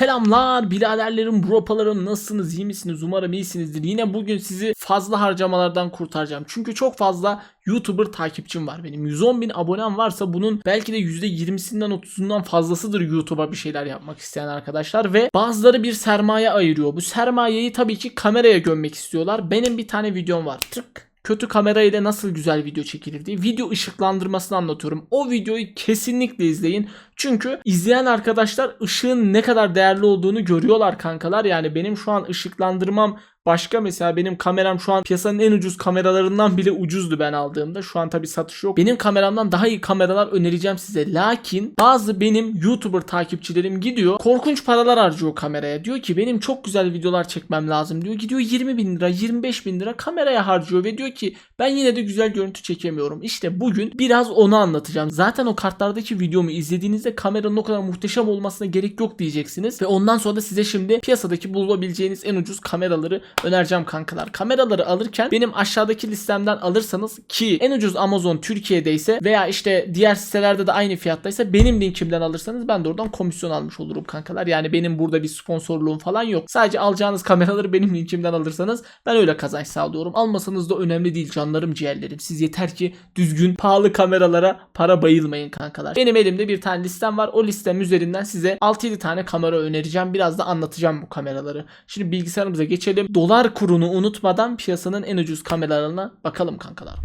Selamlar biraderlerim, bropalarım nasılsınız, iyi misiniz? Umarım iyisinizdir. Yine bugün sizi fazla harcamalardan kurtaracağım. Çünkü çok fazla YouTuber takipçim var benim. 110 bin abonem varsa bunun belki de %20'sinden 30'undan fazlasıdır YouTube'a bir şeyler yapmak isteyen arkadaşlar. Ve bazıları bir sermaye ayırıyor. Bu sermayeyi tabii ki kameraya gömmek istiyorlar. Benim bir tane videom var. Tık kötü kamera ile nasıl güzel video çekilir diye video ışıklandırmasını anlatıyorum. O videoyu kesinlikle izleyin. Çünkü izleyen arkadaşlar ışığın ne kadar değerli olduğunu görüyorlar kankalar. Yani benim şu an ışıklandırmam başka mesela benim kameram şu an piyasanın en ucuz kameralarından bile ucuzdu ben aldığımda. Şu an tabi satış yok. Benim kameramdan daha iyi kameralar önereceğim size. Lakin bazı benim YouTuber takipçilerim gidiyor. Korkunç paralar harcıyor kameraya. Diyor ki benim çok güzel videolar çekmem lazım diyor. Gidiyor 20 bin lira 25 bin lira kameraya harcıyor ve diyor ki ben yine de güzel görüntü çekemiyorum. İşte bugün biraz onu anlatacağım. Zaten o kartlardaki videomu izlediğinizde kameranın o kadar muhteşem olmasına gerek yok diyeceksiniz. Ve ondan sonra da size şimdi piyasadaki bulabileceğiniz en ucuz kameraları önereceğim kankalar. Kameraları alırken benim aşağıdaki listemden alırsanız ki en ucuz Amazon Türkiye'de ise veya işte diğer sitelerde de aynı fiyattaysa benim linkimden alırsanız ben de oradan komisyon almış olurum kankalar. Yani benim burada bir sponsorluğum falan yok. Sadece alacağınız kameraları benim linkimden alırsanız ben öyle kazanç sağlıyorum. Almasanız da önemli değil canlarım ciğerlerim. Siz yeter ki düzgün pahalı kameralara para bayılmayın kankalar. Benim elimde bir tane listem var. O listem üzerinden size 6-7 tane kamera önereceğim. Biraz da anlatacağım bu kameraları. Şimdi bilgisayarımıza geçelim. Dolar kurunu unutmadan piyasanın en ucuz kameralarına bakalım kankalar.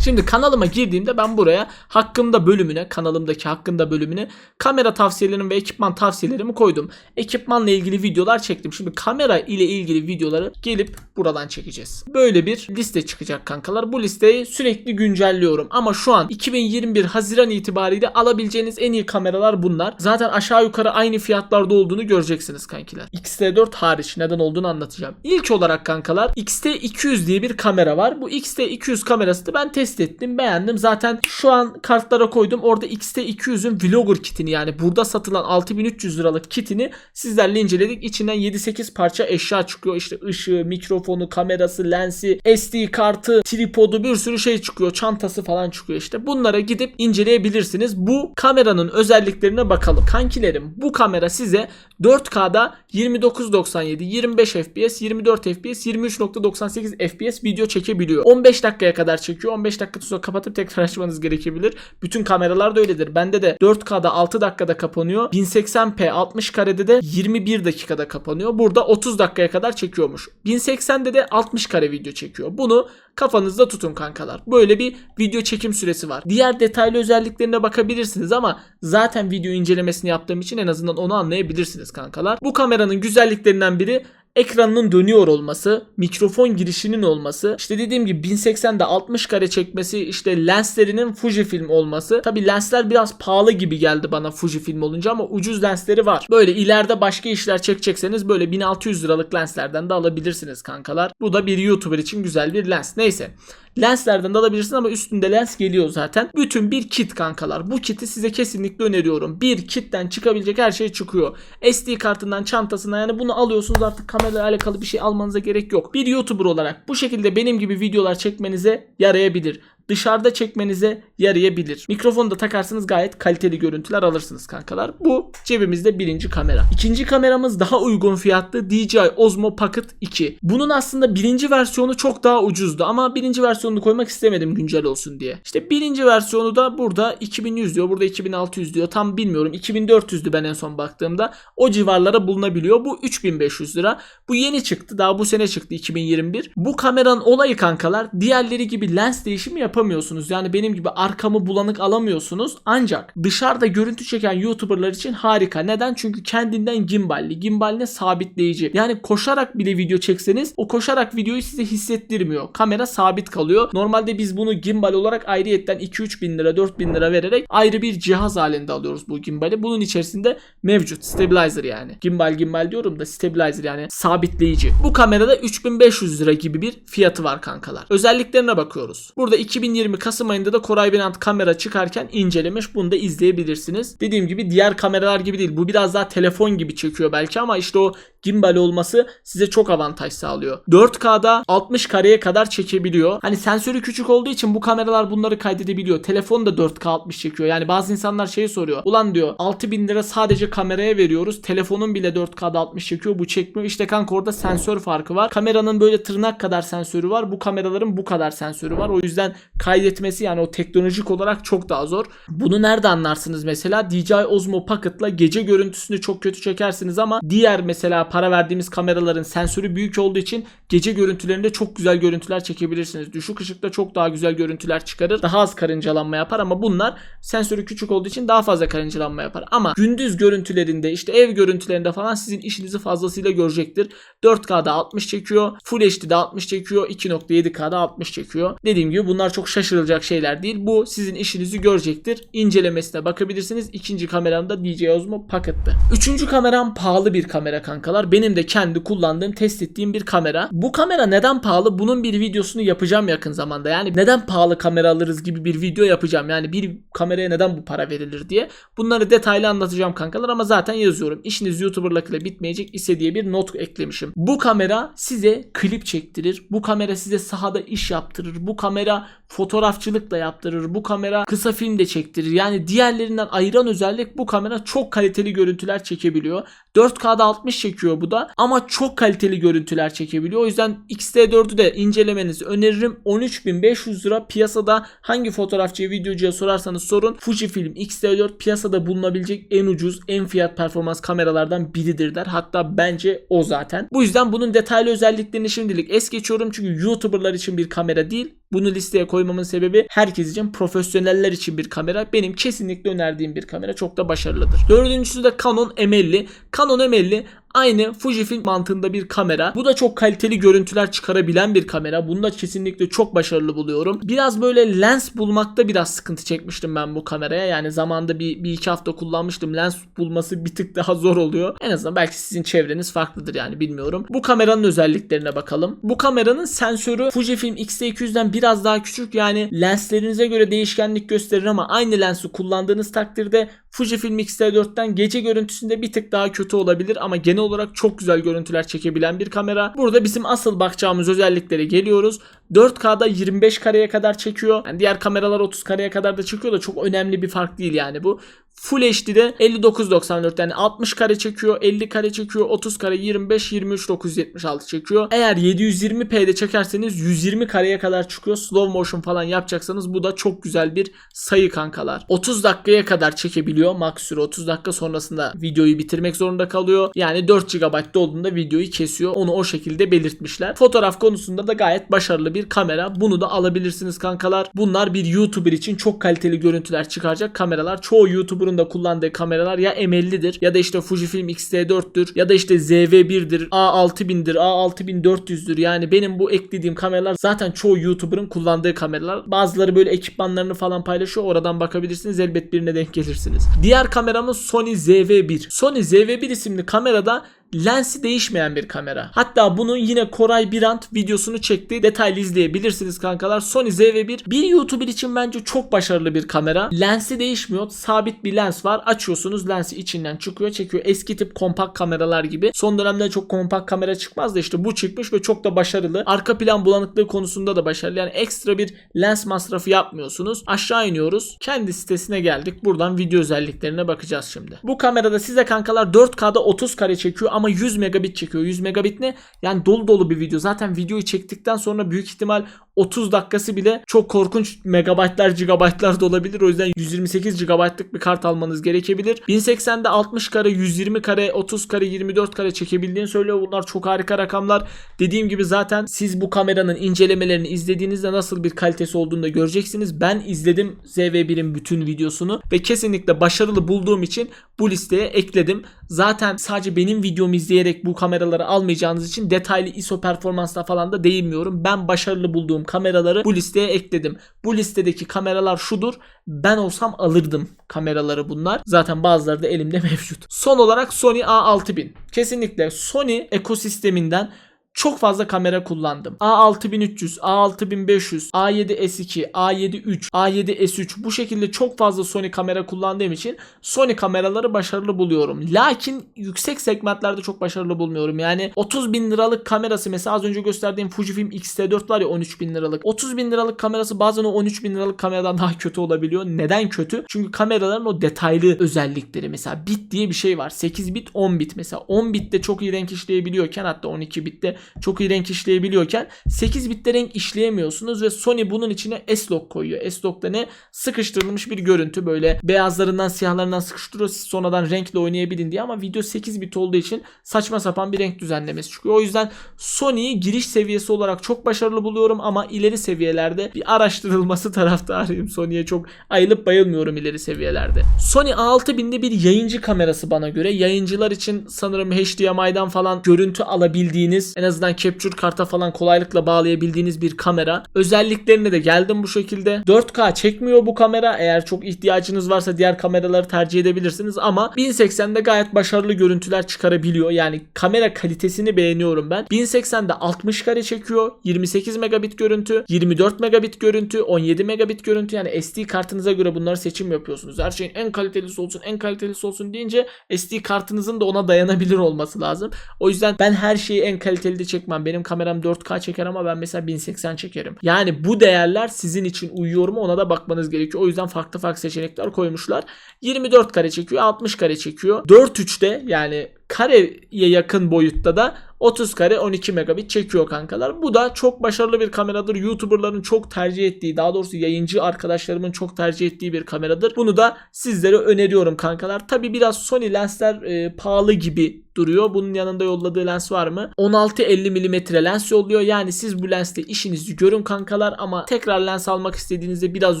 Şimdi kanalıma girdiğimde ben buraya hakkımda bölümüne, kanalımdaki hakkında bölümüne kamera tavsiyelerim ve ekipman tavsiyelerimi koydum. Ekipmanla ilgili videolar çektim. Şimdi kamera ile ilgili videoları gelip buradan çekeceğiz. Böyle bir liste çıkacak kankalar. Bu listeyi sürekli güncelliyorum. Ama şu an 2021 Haziran itibariyle alabileceğiniz en iyi kameralar bunlar. Zaten aşağı yukarı aynı fiyatlarda olduğunu göreceksiniz kankiler. X-T4 hariç neden olduğunu anlatacağım. İlk olarak kankalar X-T200 diye bir kamera var. Bu X-T200 kamerası da ben test ettim beğendim. Zaten şu an kartlara koydum. Orada X-T200'ün Vlogger kitini yani burada satılan 6300 liralık kitini sizlerle inceledik. İçinden 7-8 parça eşya çıkıyor. İşte ışığı, mikrofonu, kamerası, lensi, SD kartı, tripodu bir sürü şey çıkıyor. Çantası falan çıkıyor işte. Bunlara gidip inceleyebilirsiniz. Bu kameranın özelliklerine bakalım. Kankilerim bu kamera size 4K'da 29.97, 25 FPS, 24 FPS, 23.98 FPS video çekebiliyor. 15 dakikaya kadar çekiyor. 15 dakika sonra kapatıp tekrar açmanız gerekebilir. Bütün kameralar da öyledir. Bende de 4K'da 6 dakikada kapanıyor. 1080p 60 karede de 21 dakikada kapanıyor. Burada 30 dakikaya kadar çekiyormuş. 1080'de de 60 kare video çekiyor. Bunu kafanızda tutun kankalar. Böyle bir video çekim süresi var. Diğer detaylı özelliklerine bakabilirsiniz ama zaten video incelemesini yaptığım için en azından onu anlayabilirsiniz kankalar. Bu kameranın güzelliklerinden biri ekranının dönüyor olması, mikrofon girişinin olması, işte dediğim gibi 1080'de 60 kare çekmesi, işte lenslerinin Fujifilm olması. Tabi lensler biraz pahalı gibi geldi bana Fujifilm olunca ama ucuz lensleri var. Böyle ileride başka işler çekecekseniz böyle 1600 liralık lenslerden de alabilirsiniz kankalar. Bu da bir YouTuber için güzel bir lens. Neyse. Lenslerden de alabilirsin ama üstünde lens geliyor zaten. Bütün bir kit kankalar. Bu kiti size kesinlikle öneriyorum. Bir kitten çıkabilecek her şey çıkıyor. SD kartından çantasına yani bunu alıyorsunuz artık kamerayla alakalı bir şey almanıza gerek yok. Bir YouTuber olarak bu şekilde benim gibi videolar çekmenize yarayabilir dışarıda çekmenize yarayabilir. Mikrofonu da takarsanız gayet kaliteli görüntüler alırsınız kankalar. Bu cebimizde birinci kamera. İkinci kameramız daha uygun fiyatlı DJI Osmo Pocket 2. Bunun aslında birinci versiyonu çok daha ucuzdu ama birinci versiyonunu koymak istemedim güncel olsun diye. İşte birinci versiyonu da burada 2100 diyor. Burada 2600 diyor. Tam bilmiyorum. 2400'dü ben en son baktığımda. O civarlara bulunabiliyor. Bu 3500 lira. Bu yeni çıktı. Daha bu sene çıktı 2021. Bu kameranın olayı kankalar diğerleri gibi lens değişimi yapamıyorsunuz. Yani benim gibi arkamı bulanık alamıyorsunuz. Ancak dışarıda görüntü çeken YouTuber'lar için harika. Neden? Çünkü kendinden gimballi. Gimbal ne? Sabitleyici. Yani koşarak bile video çekseniz o koşarak videoyu size hissettirmiyor. Kamera sabit kalıyor. Normalde biz bunu gimbal olarak ayrıyetten 2-3 bin lira 4 bin lira vererek ayrı bir cihaz halinde alıyoruz bu gimbali. Bunun içerisinde mevcut. Stabilizer yani. Gimbal gimbal diyorum da stabilizer yani sabitleyici. Bu kamerada 3500 lira gibi bir fiyatı var kankalar. Özelliklerine bakıyoruz. Burada 2020 Kasım ayında da Koray Binant kamera çıkarken incelemiş. Bunu da izleyebilirsiniz. Dediğim gibi diğer kameralar gibi değil. Bu biraz daha telefon gibi çekiyor belki ama işte o gimbal olması size çok avantaj sağlıyor. 4K'da 60 kareye kadar çekebiliyor. Hani sensörü küçük olduğu için bu kameralar bunları kaydedebiliyor. Telefon da 4K 60 çekiyor. Yani bazı insanlar şeyi soruyor. Ulan diyor 6000 lira sadece kameraya veriyoruz. Telefonun bile 4K'da 60 çekiyor. Bu çekmiyor. İşte kanka orada sensör farkı var. Kameranın böyle tırnak kadar sensörü var. Bu kameraların bu kadar sensörü var. O yüzden kaydetmesi yani o teknolojik olarak çok daha zor. Bunu nerede anlarsınız mesela? DJI Osmo Pocket'la gece görüntüsünü çok kötü çekersiniz ama diğer mesela para verdiğimiz kameraların sensörü büyük olduğu için gece görüntülerinde çok güzel görüntüler çekebilirsiniz. Düşük ışıkta çok daha güzel görüntüler çıkarır. Daha az karıncalanma yapar ama bunlar sensörü küçük olduğu için daha fazla karıncalanma yapar. Ama gündüz görüntülerinde işte ev görüntülerinde falan sizin işinizi fazlasıyla görecektir. 4K'da 60 çekiyor. Full HD'de 60 çekiyor. 2.7K'da 60 çekiyor. Dediğim gibi bunlar çok şaşırılacak şeyler değil. Bu sizin işinizi görecektir. İncelemesine bakabilirsiniz. İkinci kameram da DJI Osmo Pocket'tı. Üçüncü kameram pahalı bir kamera kankalar. Benim de kendi kullandığım, test ettiğim bir kamera. Bu kamera neden pahalı? Bunun bir videosunu yapacağım yakın zamanda. Yani neden pahalı kamera alırız gibi bir video yapacağım. Yani bir kameraya neden bu para verilir diye. Bunları detaylı anlatacağım kankalar ama zaten yazıyorum. İşiniz YouTuber'lık ile bitmeyecek ise diye bir not eklemişim. Bu kamera size klip çektirir. Bu kamera size sahada iş yaptırır. Bu kamera fotoğrafçılık da yaptırır. Bu kamera kısa film de çektirir. Yani diğerlerinden ayıran özellik bu kamera çok kaliteli görüntüler çekebiliyor. 4K'da 60 çekiyor bu da ama çok kaliteli görüntüler çekebiliyor. O yüzden X-T4'ü de incelemenizi öneririm. 13.500 lira piyasada hangi fotoğrafçıya videocuya sorarsanız sorun. Fujifilm X-T4 piyasada bulunabilecek en ucuz en fiyat performans kameralardan biridir der. Hatta bence o zaten. Bu yüzden bunun detaylı özelliklerini şimdilik es geçiyorum. Çünkü YouTuber'lar için bir kamera değil. Bunu listeye koymamın sebebi herkes için profesyoneller için bir kamera. Benim kesinlikle önerdiğim bir kamera. Çok da başarılıdır. Dördüncüsü de Canon M50. Canon M50 Aynı Fujifilm mantığında bir kamera. Bu da çok kaliteli görüntüler çıkarabilen bir kamera. Bunu da kesinlikle çok başarılı buluyorum. Biraz böyle lens bulmakta biraz sıkıntı çekmiştim ben bu kameraya. Yani zamanda bir, bir iki hafta kullanmıştım. Lens bulması bir tık daha zor oluyor. En azından belki sizin çevreniz farklıdır yani bilmiyorum. Bu kameranın özelliklerine bakalım. Bu kameranın sensörü Fujifilm X-T200'den biraz daha küçük. Yani lenslerinize göre değişkenlik gösterir ama aynı lensi kullandığınız takdirde Fujifilm X-T4'ten gece görüntüsünde bir tık daha kötü olabilir ama genel olarak çok güzel görüntüler çekebilen bir kamera. Burada bizim asıl bakacağımız özelliklere geliyoruz. 4K'da 25 kareye kadar çekiyor. Yani diğer kameralar 30 kareye kadar da çekiyor da çok önemli bir fark değil yani bu. Full HD'de 59.94 yani 60 kare çekiyor, 50 kare çekiyor, 30 kare 25, 23 976 çekiyor. Eğer 720p'de çekerseniz 120 kareye kadar çıkıyor. Slow motion falan yapacaksanız bu da çok güzel bir sayı kankalar. 30 dakikaya kadar çekebiliyor. Max süre 30 dakika sonrasında videoyu bitirmek zorunda kalıyor. Yani 4 GB olduğunda videoyu kesiyor. Onu o şekilde belirtmişler. Fotoğraf konusunda da gayet başarılı bir kamera. Bunu da alabilirsiniz kankalar. Bunlar bir YouTuber için çok kaliteli görüntüler çıkaracak kameralar. Çoğu YouTuber'ın da kullandığı kameralar ya M50'dir ya da işte Fujifilm X-T4'tür ya da işte ZV-1'dir, A6000'dir, A6400'dür. Yani benim bu eklediğim kameralar zaten çoğu YouTuber'ın kullandığı kameralar. Bazıları böyle ekipmanlarını falan paylaşıyor. Oradan bakabilirsiniz. Elbet birine denk gelirsiniz. Diğer kameramız Sony ZV-1. Sony ZV-1 isimli kamerada lensi değişmeyen bir kamera. Hatta bunun yine Koray Birant videosunu çekti. Detaylı izleyebilirsiniz kankalar. Sony ZV-1 bir YouTuber için bence çok başarılı bir kamera. Lensi değişmiyor. Sabit bir lens var. Açıyorsunuz lensi içinden çıkıyor çekiyor. Eski tip kompakt kameralar gibi. Son dönemde çok kompakt kamera çıkmaz da işte bu çıkmış ve çok da başarılı. Arka plan bulanıklığı konusunda da başarılı. Yani ekstra bir lens masrafı yapmıyorsunuz. Aşağı iniyoruz. Kendi sitesine geldik. Buradan video özelliklerine bakacağız şimdi. Bu kamerada size kankalar 4K'da 30 kare çekiyor ama 100 megabit çekiyor. 100 megabit ne? Yani dolu dolu bir video. Zaten videoyu çektikten sonra büyük ihtimal 30 dakikası bile çok korkunç megabaytlar gigabaytlar da olabilir. O yüzden 128 GB'lık bir kart almanız gerekebilir. 1080'de 60 kare, 120 kare, 30 kare, 24 kare çekebildiğini söylüyor. Bunlar çok harika rakamlar. Dediğim gibi zaten siz bu kameranın incelemelerini izlediğinizde nasıl bir kalitesi olduğunu da göreceksiniz. Ben izledim ZV1'in bütün videosunu ve kesinlikle başarılı bulduğum için bu listeye ekledim. Zaten sadece benim videomu izleyerek bu kameraları almayacağınız için detaylı ISO performansla falan da değinmiyorum. Ben başarılı bulduğum kameraları bu listeye ekledim. Bu listedeki kameralar şudur. Ben olsam alırdım kameraları bunlar. Zaten bazıları da elimde mevcut. Son olarak Sony A6000. Kesinlikle Sony ekosisteminden çok fazla kamera kullandım. A6300, A6500, A7S2, A7 A7S3 bu şekilde çok fazla Sony kamera kullandığım için Sony kameraları başarılı buluyorum. Lakin yüksek segmentlerde çok başarılı bulmuyorum. Yani 30 bin liralık kamerası mesela az önce gösterdiğim Fujifilm X-T4 var ya 13 bin liralık. 30 bin liralık kamerası bazen o 13 bin liralık kameradan daha kötü olabiliyor. Neden kötü? Çünkü kameraların o detaylı özellikleri mesela bit diye bir şey var. 8 bit 10 bit mesela 10 bitte çok iyi renk işleyebiliyorken hatta 12 bitte çok iyi renk işleyebiliyorken 8 bitte renk işleyemiyorsunuz ve Sony bunun içine S-Log koyuyor. S-Log da ne? Sıkıştırılmış bir görüntü böyle beyazlarından siyahlarından sıkıştırıyor siz sonradan renkle oynayabilin diye ama video 8 bit olduğu için saçma sapan bir renk düzenlemesi çıkıyor. O yüzden Sony'yi giriş seviyesi olarak çok başarılı buluyorum ama ileri seviyelerde bir araştırılması taraftarıyım. Sony'ye çok ayılıp bayılmıyorum ileri seviyelerde. Sony A6000'de bir yayıncı kamerası bana göre. Yayıncılar için sanırım HDMI'dan falan görüntü alabildiğiniz en azından capture karta falan kolaylıkla bağlayabildiğiniz bir kamera. Özelliklerine de geldim bu şekilde. 4K çekmiyor bu kamera. Eğer çok ihtiyacınız varsa diğer kameraları tercih edebilirsiniz ama 1080'de gayet başarılı görüntüler çıkarabiliyor. Yani kamera kalitesini beğeniyorum ben. 1080'de 60 kare çekiyor. 28 megabit görüntü, 24 megabit görüntü, 17 megabit görüntü. Yani SD kartınıza göre bunları seçim yapıyorsunuz. Her şeyin en kalitelisi olsun, en kalitelisi olsun deyince SD kartınızın da ona dayanabilir olması lazım. O yüzden ben her şeyi en kaliteli de çekmem. Benim kameram 4K çeker ama ben mesela 1080 çekerim. Yani bu değerler sizin için uyuyor mu ona da bakmanız gerekiyor. O yüzden farklı farklı seçenekler koymuşlar. 24 kare çekiyor, 60 kare çekiyor. 4.3'te yani kareye yakın boyutta da 30 kare 12 megabit çekiyor kankalar. Bu da çok başarılı bir kameradır. YouTuber'ların çok tercih ettiği, daha doğrusu yayıncı arkadaşlarımın çok tercih ettiği bir kameradır. Bunu da sizlere öneriyorum kankalar. Tabi biraz Sony lensler e, pahalı gibi duruyor. Bunun yanında yolladığı lens var mı? 16-50 mm lens yolluyor. Yani siz bu lensle işinizi görün kankalar ama tekrar lens almak istediğinizde biraz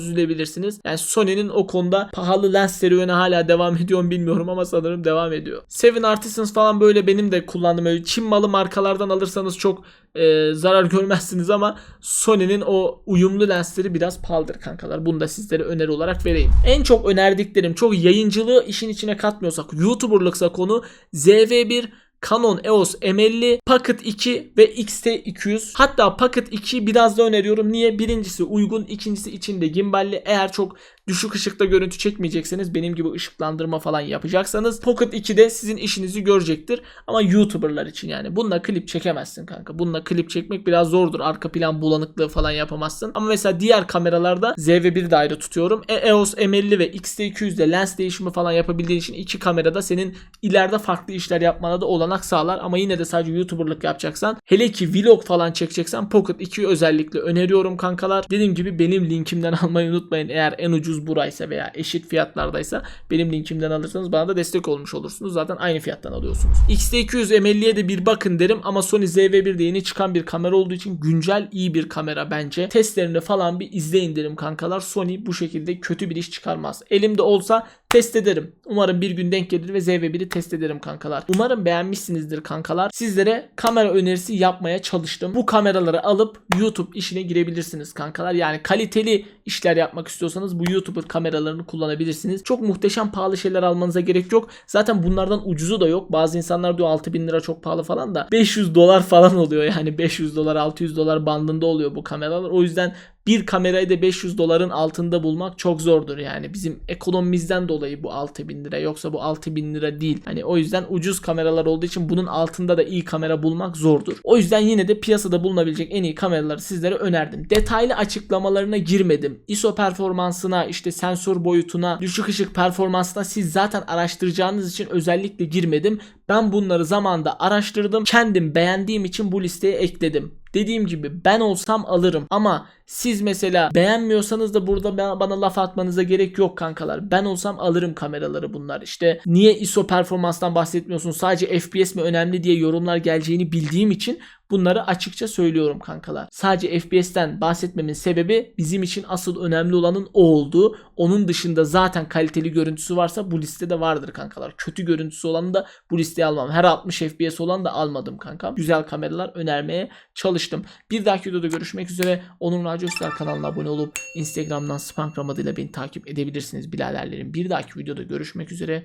üzülebilirsiniz. Yani Sony'nin o konuda pahalı lens serüveni hala devam ediyor bilmiyorum ama sanırım devam ediyor. Seven Artisans falan böyle benim de kullandığım öyle Çin malı markalardan alırsanız çok e, zarar görmezsiniz ama Sony'nin o uyumlu lensleri biraz pahalıdır kankalar. Bunu da sizlere öneri olarak vereyim. En çok önerdiklerim çok yayıncılığı işin içine katmıyorsak YouTuber'lıksa konu ZV1 Canon EOS M50, Pocket 2 ve X-T200. Hatta Pocket 2'yi biraz da öneriyorum. Niye? Birincisi uygun, ikincisi içinde gimballi. Eğer çok düşük ışıkta görüntü çekmeyecekseniz benim gibi ışıklandırma falan yapacaksanız Pocket 2'de sizin işinizi görecektir. Ama YouTuber'lar için yani. Bununla klip çekemezsin kanka. Bununla klip çekmek biraz zordur. Arka plan bulanıklığı falan yapamazsın. Ama mesela diğer kameralarda ZV1 de ayrı tutuyorum. E- EOS M50 ve X-T200'de lens değişimi falan yapabildiğin için iki kamerada senin ileride farklı işler yapmana da olanak sağlar. Ama yine de sadece YouTuber'lık yapacaksan hele ki vlog falan çekeceksen Pocket 2'yi özellikle öneriyorum kankalar. Dediğim gibi benim linkimden almayı unutmayın. Eğer en ucuz buraysa veya eşit fiyatlardaysa benim linkimden alırsanız bana da destek olmuş olursunuz. Zaten aynı fiyattan alıyorsunuz. X-T200 M50'ye de bir bakın derim ama Sony ZV-1'de yeni çıkan bir kamera olduğu için güncel iyi bir kamera bence. Testlerini falan bir izleyin derim kankalar. Sony bu şekilde kötü bir iş çıkarmaz. Elimde olsa test ederim. Umarım bir gün denk gelir ve ZV1'i test ederim kankalar. Umarım beğenmişsinizdir kankalar. Sizlere kamera önerisi yapmaya çalıştım. Bu kameraları alıp YouTube işine girebilirsiniz kankalar. Yani kaliteli işler yapmak istiyorsanız bu YouTuber kameralarını kullanabilirsiniz. Çok muhteşem pahalı şeyler almanıza gerek yok. Zaten bunlardan ucuzu da yok. Bazı insanlar diyor 6000 lira çok pahalı falan da 500 dolar falan oluyor. Yani 500 dolar 600 dolar bandında oluyor bu kameralar. O yüzden bir kamerayı da 500 doların altında bulmak çok zordur yani. Bizim ekonomimizden dolayı bu 6000 lira yoksa bu 6000 lira değil. Hani o yüzden ucuz kameralar olduğu için bunun altında da iyi kamera bulmak zordur. O yüzden yine de piyasada bulunabilecek en iyi kameraları sizlere önerdim. Detaylı açıklamalarına girmedim. ISO performansına, işte sensör boyutuna, düşük ışık performansına siz zaten araştıracağınız için özellikle girmedim. Ben bunları zamanda araştırdım. Kendim beğendiğim için bu listeye ekledim. Dediğim gibi ben olsam alırım ama siz mesela beğenmiyorsanız da burada bana, laf atmanıza gerek yok kankalar. Ben olsam alırım kameraları bunlar. İşte niye ISO performanstan bahsetmiyorsun sadece FPS mi önemli diye yorumlar geleceğini bildiğim için Bunları açıkça söylüyorum kankalar. Sadece FPS'ten bahsetmemin sebebi bizim için asıl önemli olanın o olduğu. Onun dışında zaten kaliteli görüntüsü varsa bu listede vardır kankalar. Kötü görüntüsü olanı da bu listeye almam. Her 60 FPS olan da almadım kankam. Güzel kameralar önermeye çalıştım. Bir dahaki videoda görüşmek üzere. Onur Naci Öztürk kanalına abone olup Instagram'dan Spankram adıyla beni takip edebilirsiniz biraderlerim. Bir dahaki videoda görüşmek üzere.